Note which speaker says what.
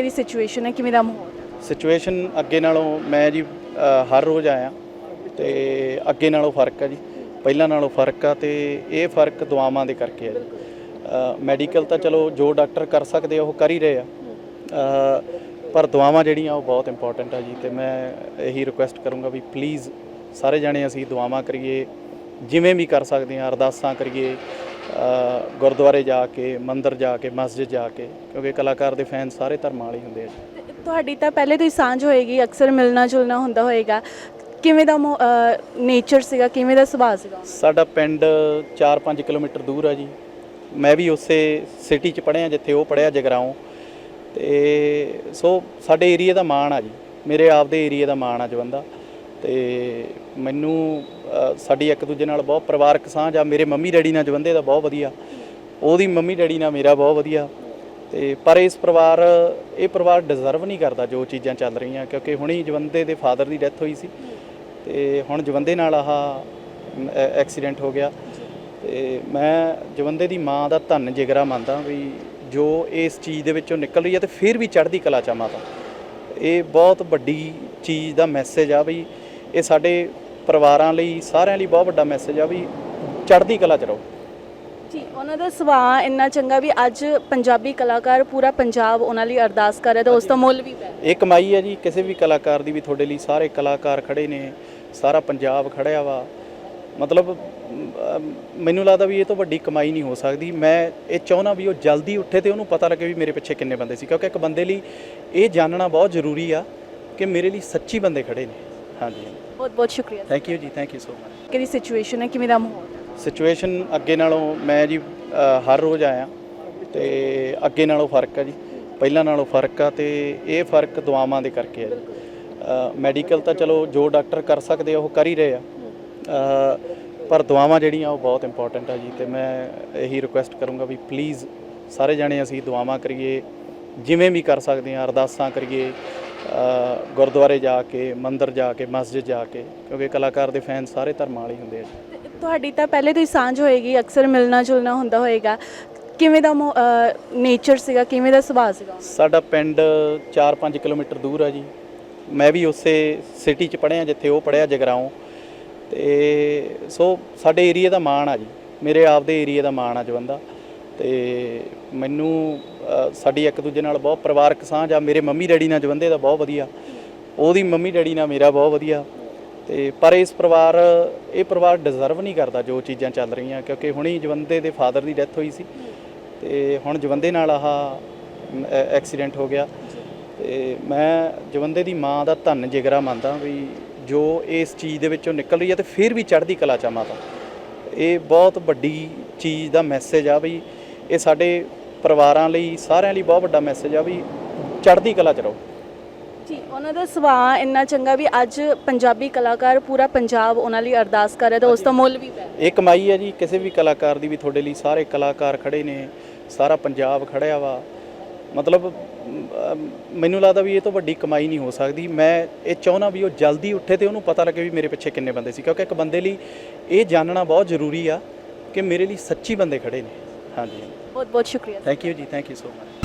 Speaker 1: ਹਲਕੇ ਦੀ ਸਿਚੁਏਸ਼ਨ ਹੈ ਕਿਵੇਂ ਦਾ ਮਾਹੌਲ ਹੈ?
Speaker 2: ਸਿਚੁਏਸ਼ਨ ਅੱਗੇ ਨਾਲੋਂ ਮੈਂ ਜੀ ਅ, ਹਰ ਰੋਜ਼ ਆਇਆ। ਤੇ ਅੱਗੇ ਨਾਲੋਂ ਫ਼ਰਕ ਆ ਜੀ। ਪਹਿਲਾਂ ਨਾਲੋਂ ਫ਼ਰਕ ਆ ਤੇ ਇਹ ਫ਼ਰਕ ਦੁਆਵਾਂ ਦੇ ਕਰਕੇ ਆ ਜੀ। ਮੈਡੀਕਲ ਤਾਂ ਚਲੋ ਜੋ ਡਾਕਟਰ ਕਰ ਸਕਦੇ ਆ ਉਹ ਕਰ ਹੀ ਰਹੇ ਆ। ਅ, ਪਰ ਦੁਆਵਾਂ ਜਿਹੜੀਆਂ ਉਹ ਬਹੁਤ ਇੰਪੋਰਟੈਂਟ ਆ ਜੀ। ਤੇ ਮੈਂ ਇਹੀ ਰਿਕੁਐਸਟ ਕਰੂੰਗਾ ਵੀ ਪਲੀਜ਼ ਸਾਰੇ ਜਾਣੇ ਅਸੀਂ ਦੁਆਵਾਂ ਕਰੀਏ। ਜਿਵੇਂ ਵੀ ਕਰ ਸਕਦੇ ਆ ਅਰਦਾਸਾਂ ਕਰੀਏ। ਗੁਰਦੁਆਰੇ ਜਾ ਕੇ ਮੰਦਿਰ ਜਾ ਕੇ ਮਸਜਿਦ ਜਾ ਕੇ ਕਿਉਂਕਿ ਕਲਾਕਾਰ ਦੇ ਫੈਨ ਸਾਰੇ ਧਰਮਾਂ ਵਾਲੇ ਹੁੰਦੇ ਆ ਜੀ।
Speaker 1: ਤੁਹਾਡੀ ਤਾਂ ਪਹਿਲੇ ਤੋਂ ਹੀ ਸਾਂਝ ਹੋਏਗੀ ਅਕਸਰ ਮਿਲਣਾ ਜੁਲਣਾ ਹੁੰਦਾ ਹੋਏਗਾ। ਕਿਵੇਂ ਦਾ ਨੇਚਰ ਸੀਗਾ ਕਿਵੇਂ ਦਾ ਸੁਭਾਅ ਸੀਗਾ?
Speaker 2: ਸਾਡਾ ਪਿੰਡ 4-5 ਕਿਲੋਮੀਟਰ ਦੂਰ ਆ ਜੀ। ਮੈਂ ਵੀ ਉਸੇ ਸਿਟੀ 'ਚ ਪੜ੍ਹਿਆ ਜਿੱਥੇ ਉਹ ਪੜ੍ਹਿਆ ਜਗਰਾਉਂ। ਤੇ ਸੋ ਸਾਡੇ ਏਰੀਆ ਦਾ ਮਾਣ ਆ ਜੀ। ਮੇਰੇ ਆਪ ਦੇ ਏਰੀਆ ਦਾ ਮਾਣ ਆ ਜਵੰਦਾ। ਤੇ ਮੈਨੂੰ ਸਾਡੀ ਇੱਕ ਦੂਜੇ ਨਾਲ ਬਹੁਤ ਪਰਿਵਾਰਕ ਸਾਂਝ ਆ। ਮੇਰੇ ਮੰਮੀ ਡੈਡੀ ਨਾਲ ਜਵੰਦੇ ਦਾ ਬਹੁਤ ਵਧੀਆ। ਉਹਦੀ ਮੰਮੀ ਡੈਡੀ ਨਾਲ ਮੇਰਾ ਬਹੁਤ ਵਧੀਆ। ਤੇ ਪਰ ਇਸ ਪਰਿਵਾਰ, ਇਹ ਪਰਿਵਾਰ ਡਿਜ਼ਰਵ ਨਹੀਂ ਕਰਦਾ ਜੋ ਚੀਜ਼ਾਂ ਚੱਲ ਰਹੀਆਂ, ਕਿਉਂਕਿ ਹੁਣੀ ਜਵੰਦੇ ਦੇ ਫਾਦਰ ਦੀ ਡੈਥ ਹੋਈ ਸੀ। ਤੇ ਹੁਣ ਜਵੰਦੇ ਨਾਲ ਆਹ ਐਕਸੀਡੈਂਟ ਹੋ ਗਿਆ। ਤੇ ਮੈਂ ਜਵੰਦੇ ਦੀ ਮਾਂ ਦਾ ਧੰਨ ਜਿਗਰਾ ਮੰਨਦਾ ਵੀ ਜੋ ਇਸ ਚੀਜ਼ ਦੇ ਵਿੱਚੋਂ ਨਿਕਲ ਰਹੀ ਹੈ ਤੇ ਫਿਰ ਵੀ ਚੜ੍ਹਦੀ ਕਲਾ ਚ ਆ ਮਾਤਾ। ਇਹ ਬਹੁਤ ਵੱਡੀ ਚੀਜ਼ ਦਾ ਮੈਸੇਜ ਆ ਵੀ ਇਹ ਸਾਡੇ ਪਰਿਵਾਰਾਂ ਲਈ ਸਾਰਿਆਂ ਲਈ ਬਹੁਤ ਵੱਡਾ ਮੈਸੇਜ ਆ ਵੀ ਚੜ੍ਹਦੀ ਕਲਾ ਚ ਰਹੋ।
Speaker 1: ਜੀ ਉਹਨਾਂ ਦਾ ਸੁਭਾਅ ਇੰਨਾ ਚੰਗਾ ਵੀ ਅੱਜ ਪੰਜਾਬੀ ਕਲਾਕਾਰ ਪੂਰਾ ਪੰਜਾਬ ਉਹਨਾਂ ਲਈ ਅਰਦਾਸ ਕਰ ਰਿਹਾ ਤਾਂ ਉਸ ਦਾ ਮੁੱਲ ਵੀ ਪੈ
Speaker 2: ਇਹ ਕਮਾਈ ਹੈ ਜੀ ਕਿਸੇ ਵੀ ਕਲਾਕਾਰ ਦੀ ਵੀ ਤੁਹਾਡੇ ਲਈ ਸਾਰੇ ਕਲਾਕਾਰ ਖੜੇ ਨੇ ਸਾਰਾ ਪੰਜਾਬ ਖੜਿਆ ਵਾ। ਮਤਲਬ ਅਮ, ਮੈਨੂੰ ਲੱਗਦਾ ਵੀ ਇਹ ਤੋਂ ਵੱਡੀ ਕਮਾਈ ਨਹੀਂ ਹੋ ਸਕਦੀ। ਮੈਂ ਇਹ ਚਾਹੁੰਦਾ ਵੀ ਉਹ ਜਲਦੀ ਉੱਠੇ ਤੇ ਉਹਨੂੰ ਪਤਾ ਲੱਗੇ ਵੀ ਮੇਰੇ ਪਿੱਛੇ ਕਿੰਨੇ ਬੰਦੇ ਸੀ। ਕਿਉਂਕਿ ਇੱਕ ਬੰਦੇ ਲਈ ਇਹ ਜਾਣਨਾ ਬਹੁਤ ਜ਼ਰੂਰੀ ਆ ਕਿ ਮੇਰੇ ਲਈ ਸੱਚੀ ਬੰਦੇ ਖੜੇ ਨੇ। ਹਾਂਜੀ।
Speaker 1: ਬਹੁਤ ਬਹੁਤ ਸ਼ੁਕਰੀਆ
Speaker 2: ਥੈਂਕ ਯੂ ਜੀ ਥੈਂਕ ਯੂ ਸੋ ਮਚ
Speaker 1: ਕਿਹਦੀ ਸਿਚੁਏਸ਼ਨ ਹੈ? ਕਿਵੇਂ ਦਾ ਮਾਹੌਲ? ਹੈ
Speaker 2: ਸਿਚੁਏਸ਼ਨ ਅੱਗੇ ਨਾਲੋਂ ਮੈਂ ਜੀ ਅ, ਹਰ ਰੋਜ਼ ਆਇਆ ਤੇ ਅੱਗੇ ਨਾਲੋਂ ਫ਼ਰਕ ਆ ਜੀ। ਪਹਿਲਾਂ ਨਾਲੋਂ ਫ਼ਰਕ ਆ ਤੇ ਇਹ ਫ਼ਰਕ ਦੁਆਵਾਂ ਦੇ ਕਰਕੇ ਆ ਜੀ। ਮੈਡੀਕਲ ਤਾਂ ਚਲੋ ਜੋ ਡਾਕਟਰ ਕਰ ਸਕਦੇ ਆ ਉਹ ਕਰ ਹੀ ਰਹੇ ਆ। ਅ, ਪਰ ਦੁਆਵਾਂ ਜਿਹੜੀਆਂ ਉਹ ਬਹੁਤ ਇੰਪੋਰਟੈਂਟ ਆ ਜੀ ਤੇ ਮੈਂ ਇਹੀ ਰਿਕੁਐਸਟ ਕਰੂੰਗਾ ਵੀ ਪਲੀਜ਼ ਸਾਰੇ ਜਾਣੇ ਅਸੀਂ ਦੁਆਵਾਂ ਕਰੀਏ ਜਿਵੇਂ ਵੀ ਕਰ ਸਕਦੇ ਆ ਅਰਦਾਸਾਂ ਕਰੀਏ ਗੁਰਦੁਆਰੇ ਜਾ ਕੇ ਮੰਦਿਰ ਜਾ ਕੇ ਮਸਜਿਦ ਜਾ ਕੇ ਕਿਉਂਕਿ ਕਲਾਕਾਰ ਦੇ ਫੈਨ ਸਾਰੇ ਧਰਮਾਂ ਵਾਲੇ ਹੁੰਦੇ ਆ ਜੀ।
Speaker 1: ਤੁਹਾਡੀ ਤਾਂ ਪਹਿਲੇ ਤੋਂ ਹੀ ਸਾਂਝ ਹੋਏਗੀ ਅਕਸਰ ਮਿਲਣਾ ਜੁਲਣਾ ਹੁੰਦਾ ਹੋਏਗਾ। ਕਿਵੇਂ ਦਾ ਨੇਚਰ ਸੀਗਾ ਕਿਵੇਂ ਦਾ ਸੁਭਾਅ ਸੀਗਾ?
Speaker 2: ਸਾਡਾ ਪਿੰਡ 4-5 ਕਿਲੋਮੀਟਰ ਦੂਰ ਆ ਜੀ। ਮੈਂ ਵੀ ਉਸੇ ਸਿਟੀ 'ਚ ਪੜ੍ਹਿਆ ਜਿੱਥੇ ਉਹ ਪੜ੍ਹਿਆ ਜਗਰਾਉਂ। ਤੇ ਸੋ ਸਾਡੇ ਏਰੀਆ ਦਾ ਮਾਣ ਆ ਜੀ। ਮੇਰੇ ਆਪ ਦੇ ਏਰੀਆ ਦਾ ਮਾਣ ਆ ਜਵੰਦਾ ਤੇ ਮੈਨੂੰ ਸਾਡੀ ਇੱਕ ਦੂਜੇ ਨਾਲ ਬਹੁਤ ਪਰਿਵਾਰਕ ਸਾਂਝ ਆ, ਮੇਰੇ ਮੰਮੀ ਡੈਡੀ ਨਾਲ ਜਵੰਦੇ ਦਾ ਬਹੁਤ ਵਧੀਆ, ਉਹਦੀ ਮੰਮੀ ਡੈਡੀ ਨਾਲ ਮੇਰਾ ਬਹੁਤ ਵਧੀਆ, ਤੇ ਪਰ ਇਸ ਪਰਿਵਾਰ, ਇਹ ਪਰਿਵਾਰ ਡਿਜ਼ਰਵ ਨਹੀਂ ਕਰਦਾ ਜੋ ਚੀਜ਼ਾਂ ਚੱਲ ਰਹੀਆਂ, ਕਿਉਂਕਿ ਹੁਣੀ ਜਵੰਦੇ ਦੇ ਫਾਦਰ ਦੀ ਡੈਥ ਹੋਈ ਸੀ, ਤੇ ਹੁਣ ਜਵੰਦੇ ਨਾਲ ਆਹ ਐਕਸੀਡੈਂਟ ਹੋ ਗਿਆ, ਤੇ ਮੈਂ ਜਵੰਦੇ ਦੀ ਮਾਂ ਦਾ ਧੰਨ ਜਿਗਰਾ ਮੰਨਦਾ ਵੀ ਜੋ ਇਸ ਚੀਜ਼ ਦੇ ਵਿੱਚੋਂ ਨਿਕਲ ਰਹੀ ਹੈ ਤੇ ਫਿਰ ਵੀ ਚੜ੍ਹਦੀ ਕਲਾ ਚ ਮਾਤਾ। ਇਹ ਬਹੁਤ ਵੱਡੀ ਚੀਜ਼ ਦਾ ਮੈਸੇਜ ਆ ਵੀ ਇਹ ਸਾਡੇ ਪਰਿਵਾਰਾਂ ਲਈ ਸਾਰਿਆਂ ਲਈ ਬਹੁਤ ਵੱਡਾ ਮੈਸੇਜ ਆ ਵੀ ਚੜ੍ਹਦੀ ਕਲਾ ਚ ਰਹੋ।
Speaker 1: ਜੀ ਉਹਨਾਂ ਦਾ ਸੁਭਾਅ ਇੰਨਾ ਚੰਗਾ ਵੀ ਅੱਜ ਪੰਜਾਬੀ ਕਲਾਕਾਰ ਪੂਰਾ ਪੰਜਾਬ ਉਹਨਾਂ ਲਈ ਅਰਦਾਸ ਕਰ ਰਿਹਾ ਤਾਂ ਉਸ ਦਾ ਮੁੱਲ ਵੀ ਪੈ
Speaker 2: ਇਹ ਕਮਾਈ ਹੈ ਜੀ ਕਿਸੇ ਵੀ ਕਲਾਕਾਰ ਦੀ ਵੀ ਤੁਹਾਡੇ ਲਈ ਸਾਰੇ ਕਲਾਕਾਰ ਖੜੇ ਨੇ ਸਾਰਾ ਪੰਜਾਬ ਖੜਿਆ ਵਾ। ਮਤਲਬ ਅਮ, ਮੈਨੂੰ ਲੱਗਦਾ ਵੀ ਇਹ ਤੋਂ ਵੱਡੀ ਕਮਾਈ ਨਹੀਂ ਹੋ ਸਕਦੀ। ਮੈਂ ਇਹ ਚਾਹੁੰਦਾ ਵੀ ਉਹ ਜਲਦੀ ਉੱਠੇ ਤੇ ਉਹਨੂੰ ਪਤਾ ਲੱਗੇ ਵੀ ਮੇਰੇ ਪਿੱਛੇ ਕਿੰਨੇ ਬੰਦੇ ਸੀ ਕਿਉਂਕਿ ਇੱਕ ਬੰਦੇ ਲਈ ਇਹ ਜਾਣਨਾ ਬਹੁਤ ਜ਼ਰੂਰੀ ਆ ਕਿ ਮੇਰੇ ਲਈ ਸੱਚੀ ਬੰਦੇ ਖੜੇ ਨੇ। ਹਾਂਜੀ।
Speaker 1: ਬਹੁਤ ਬਹੁਤ ਸ਼ੁਕਰੀਆ
Speaker 2: ਥੈਂਕ ਯੂ ਜੀ ਥੈਂਕ ਯੂ ਸੋ ਮਚ